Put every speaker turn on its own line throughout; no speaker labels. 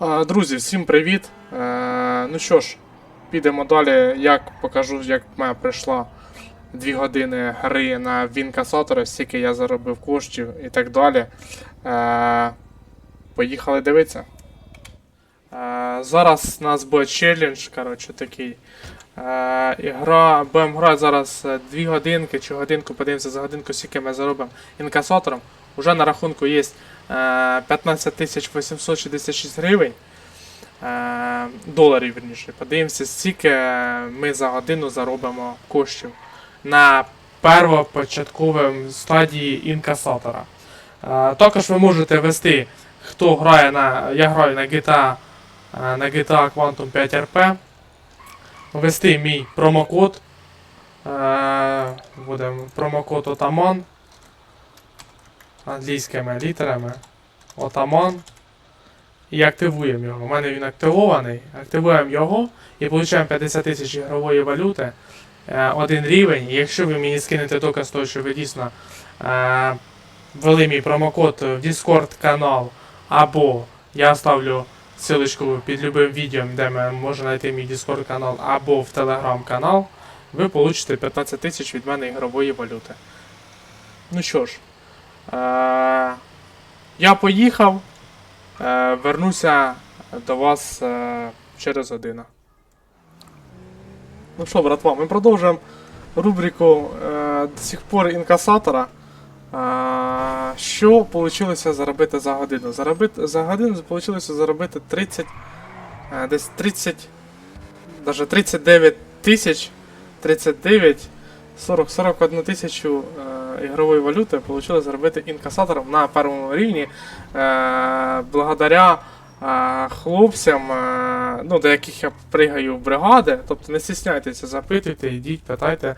Друзі, всім привіт! Е, ну що ж, підемо далі. Як покажу, як в мене прийшла 2 години гри на Вінкасатора, стільки я заробив коштів і так далі. Е, поїхали дивитися. Е, зараз у нас буде челендж, коротше, такий. Ігра, будемо грати зараз 2 годинки чи годинку, подивимося за годинку, скільки ми заробимо інкасатором. Уже на рахунку є е, 15 866 гривень. Е, доларів, верніше. Подивимося, скільки ми за годину заробимо коштів на первопочатковій стадії інкасатора. Е, також ви можете ввести, хто грає на. Я граю на GTA, е, на GTA Quantum 5 RP. Ввести мій промокод. Е, буде промокод Отаман англійськими літерами Отаман. І активуємо його. У мене він активований. Активуємо його і отримуємо 50 тисяч ігрової валюти. Е, один рівень. І якщо ви мені скинете доказ того, що ви дійсно е, ввели мій промокод в Discord канал, або я ставлю ссылочку під любим відео, де можна знайти мій Discord канал, або в Telegram канал, ви получите 15 тисяч від мене ігрової валюти. Ну що ж, я поїхав. Е, вернуся до вас е, через годину. Ну що, братва, ми продовжуємо рубрику е, до сих пор інкасатора. Е, що вийшло заробити за годину? Заробити, за годину вийшло заробити 30, е, десь 30, даже 39 тисяч, 39, 40, 41 тисячу е, ігрової валюти вийшло заробити інкасатором на першому рівні е, благодаря е, хлопцям, е, ну, до яких я пригаю в бригади. Тобто не стісняйтеся, запитуйте, йдіть, питайте,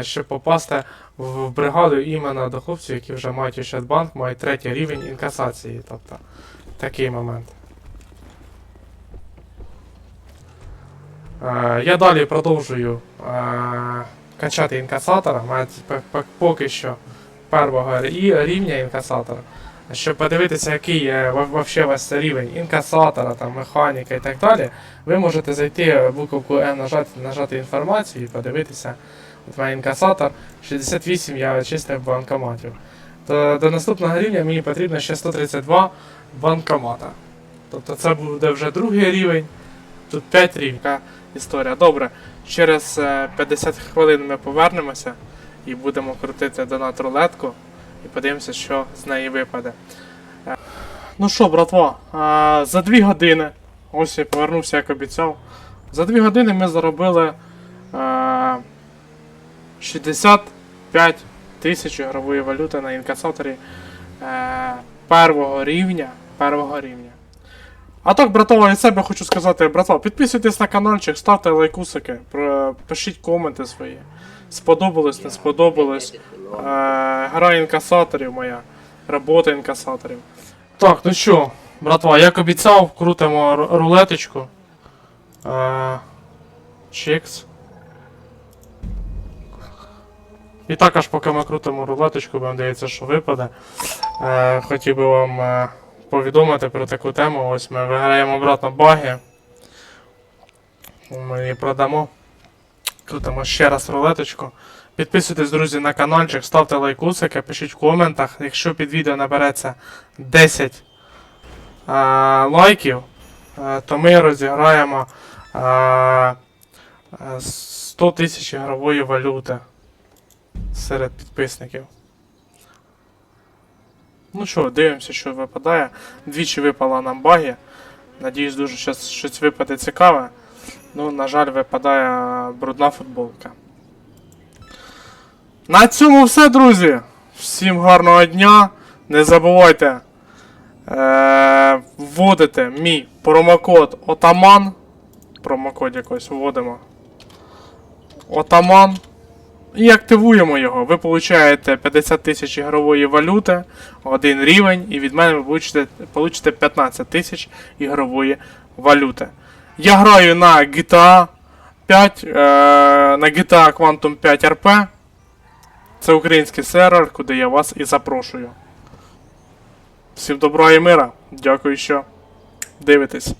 щоб попасти в бригаду іменно до хлопців, які вже мають Ощадбанк, мають третій рівень інкасації. Тобто такий момент. Я далі продовжую качати інкасатора. Маю п- п- поки що першого рівня інкасатора. Щоб подивитися, який е, вообще вас рівень інкасатора, там, механіка і так далі, ви можете зайти в буковку N, нажати, нажати інформацію і подивитися. От мій інкасатор 68 я чистив банкоматів. То до наступного рівня мені потрібно ще 132 банкомата. Тобто це буде вже другий рівень, тут 5 рівень. Така історія. Добре, через е, 50 хвилин ми повернемося і будемо крутити донат рулетку і подивимося, що з неї випаде. Е, Ну що, братва, е, за 2 години, ось я повернувся, як обіцяв. За 2 години ми заробили е, 65 тисяч ігрової валюти на інкасаторі е, первого рівня. Первого рівня. А так, братва, я себе хочу сказати, братва, підписуйтесь на каналчик, ставте лайкусики, пишіть коменти свої. Сподобалось, не сподобалось. Е, гра інкасаторів моя. Робота інкасаторів. Так, ну що, братва, як обіцяв, крутимо рулеточку. Е, чекс. І також, поки ми крутимо рулеточку, вам здається, що випаде. Е, хотів би вам е, повідомити про таку тему. Ось ми виграємо обратно баги. Ми її продамо. Крутимо ще раз рулеточку. Підписуйтесь, друзі, на каналчик, ставте лайкусики, пишіть в коментах. Якщо під відео набереться 10 е, лайків, е, то ми розіграємо е, 100 тисяч ігрової валюти серед підписників. Ну що, дивимося, що випадає. Двічі випала нам баги. Надіюсь, дуже щас щось випаде цікаве. Ну, на жаль, випадає брудна футболка. На цьому все, друзі. Всім гарного дня. Не забувайте е- вводити мій промокод Отаман. Промокод якось вводимо. Отаман. І активуємо його. Ви получаєте 50 тисяч ігрової валюти, один рівень, і від мене ви получите, получите 15 тисяч ігрової валюти. Я граю на GTA 5, е, на GTA Quantum 5 RP. Це український сервер, куди я вас і запрошую. Всім добра і мира. Дякую, що дивитесь.